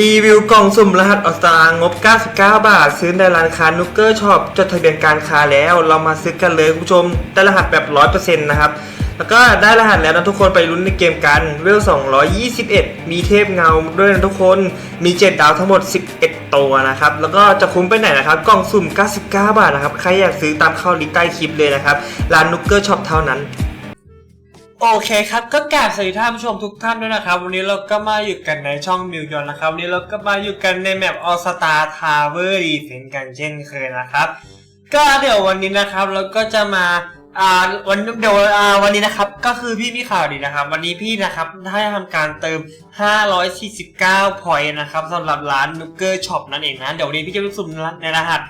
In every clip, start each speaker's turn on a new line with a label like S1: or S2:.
S1: รีวิวกล่องสุ่มรหัสออสตางบ 99 บาท ซื้อในร้านค้านุกเกอร์ช็อปจดทะเบียนการค้าแล้ว เรามาซื้อกันเลยคุณผู้ชม ได้รหัสแบบ 100%นะครับ แล้วก็ได้รหัสแล้วนะทุกคนไปลุ้นในเกมกัน เวล 221 มีเทพเงาด้วยนะทุกคน มี 7 ดาวทั้งหมด 11 ตัวนะครับ แล้วก็จะคุ้มไปไหนนะครับ กล่องสุ่ม 99 บาทนะครับ ใครอยากซื้อตามเข้าลิงก์ใต้คลิปเลยนะครับ ร้านนุกเกอร์ช็อปเท่านั้น โอเคครับก็กราบสวัสดีท่านผู้ชมทุกท่านด้วยนะครับ วันนี้เราก็มาอยู่กันในช่องมิวยอนนะครับ วันนี้เราก็มาอยู่กันในแมปออสตาทาวเวอร์ดีเฟนกันเช่นเคยนะครับ ก็เดี๋ยววันนี้นะครับเราก็จะมาอ่าวันเดี๋ยวอ่าวันนี้นะครับก็คือพี่มีข่าวดีนะครับ วันนี้พี่นะครับได้ทำการเติม 549 พอยต์นะครับสำหรับร้านนุกเกอร์ช็อปนั่นเองนะเดี๋ยววันนี้พี่จะไปสุ่มในรหัส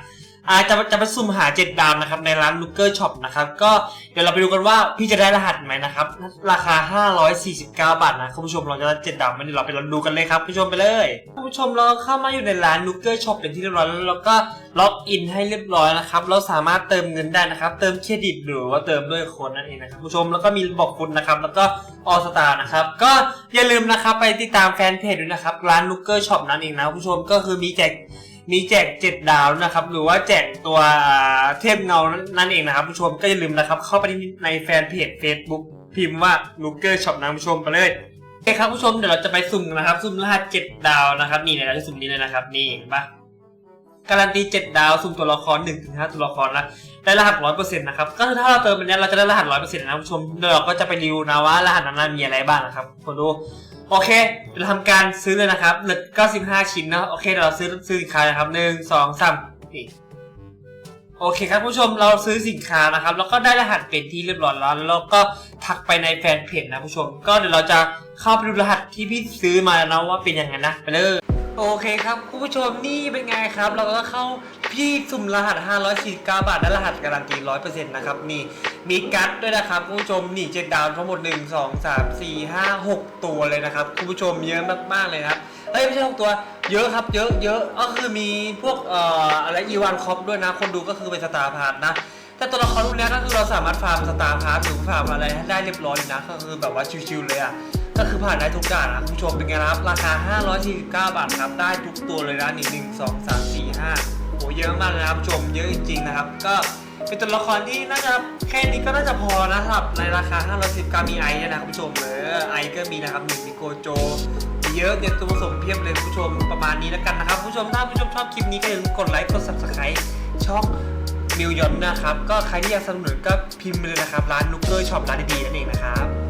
S1: อาจะจะไปสุ่มหา7ดาวนะครับในร้านลูเกอร์ช็อปนะครับก็เดี๋ยวเราไปดูกันว่าพี่จะได้รหัสไหมนะครับ ราคา 549 บาทนะคุณผู้ชมเราจะได้7ดาวไหมเดี๋ยวเราไปลองดูกันเลยครับคุณผู้ชมไปเลยคุณผู้ชมเราเข้ามาอยู่ในร้านลูเกอร์ช็อปเป็นที่เรียบร้อยแล้วเราก็ล็อกอินให้เรียบร้อยนะครับเราสามารถเติมเงินได้นะครับ เติมเครดิตหรือว่าเติมด้วยโค้ดนั่นเองนะครับคุณผู้ชมแล้วก็มีบอกคุณนะครับ แล้วก็ออสตานะครับก็อย่าลืมนะครับไปติดตามแฟนเพจด้วยนะครับร้านลูเกอร์ช็อปนั่นเองนะผู้ชมก็คือมีแจก มีแจก 7 ดาวนะครับ หรือว่าแจกตัวเทพเงานั่นเองนะครับผู้ชมก็อย่าลืมนะครับ เข้าไปในแฟนเพจ Facebook พิมพ์ว่าลูเกอร์ช็อปนะผู้ชมไปเลยโอเคครับผู้ชมเดี๋ยวเราจะไปสุ่มนะครับ สุ่มรหัส 7 ดาวนะครับ นี่ในี่ยเราจะสุ่มนี้เลยนะครับ นี่เห็นปะการันตี 7 ดาว สุ่มตัวละคร1ถึง5ตัวละครนะ ได้รหัส100%นต์นะครับ ก็คือถ้าเราเติมอันเนี้ยเราจะได้รหัส100%นต์นะผู้ชมเดี๋ยวเราก็จะไปรีวิวนะว่ารหัสนั้นมีอะไรบ้างนะครับคนดู โอเคเดี๋ยวเราทำการซื้อเลยนะครับเหลือ95ชิ้นนะโอเคเดี๋ยวเราซื้อซื้อสินค้านะครับหนึ่งสองสามนี่โอเคครับผู้ชมเราซื้อสินค้านะครับ แล้วก็ได้รหัสเป็นที่เรียบร้อยแล้วแล้วก็ทักไปในแฟนเพจนะผู้ชม ก็เดี๋ยวเราจะเข้าไปดูรหัสที่พี่ซื้อมานะว่าเป็นยังไงนะไปเลย โอเคครับคุณผู้ชมนี่เป็นไงครับ เราก็เข้าพี่สุ่มรหัส 549 บาทได้รหัสการันตี 100%นะครับนี่มีกั๊ดด้วยนะครับคุณผู้ชมนี่เจ็ดดาวทั้งหมด 1 2 3 4 5 6 ตัวเลยนะครับคุณผู้ชมเยอะมากๆเลยครับเอ้ยไม่ใช่6ตัวเยอะครับเยอะเยอะก็คือมีพวกเอ่ออะไรอีวานคอปด้วยนะ คนดูก็คือเป็นสตาร์พาร์ทนะแต่ตัวละครพวกเนี้ยก็คือเราสามารถฟาร์มสตาร์พาร์ทหรือฟาร์มอะไรได้เรียบร้อยเลยนะก็คือแบบว่าชิวๆเลยอะ ก็คือผ่านได้ทุกด่านนะคุณผู้ชมเป็นไงนะครับ ราคา 549 บาทครับ ได้ทุกตัวเลยนะนี่หนึ่งสองสามสี่ห้าโหเยอะมากนะครับผู้ชมเยอะจริงๆนะครับ ก็เป็นตัวละครที่น่าจะแค่นี้ก็น่าจะพอนะสำหรับในราคา 519มีไอซ์นะครับคุณผู้ชมเออไอก็มีนะครับหนึ่งมีโกโจเยอะเนี่ยตัวผสมเพียบเลยคุณผู้ชมประมาณนี้แล้วกันนะครับคุณผู้ชมถ้าผู้ชมชอบคลิปนี้ก็อย่าลืมกดไลค์กด subscribe ช่องมิวยอนนะครับ ก็ใครที่อยากสนับสนุนก็พิมพ์เลยนะครับ ร้านนุกเกอร์ช็อปร้านดีๆนั่นเองนะครับ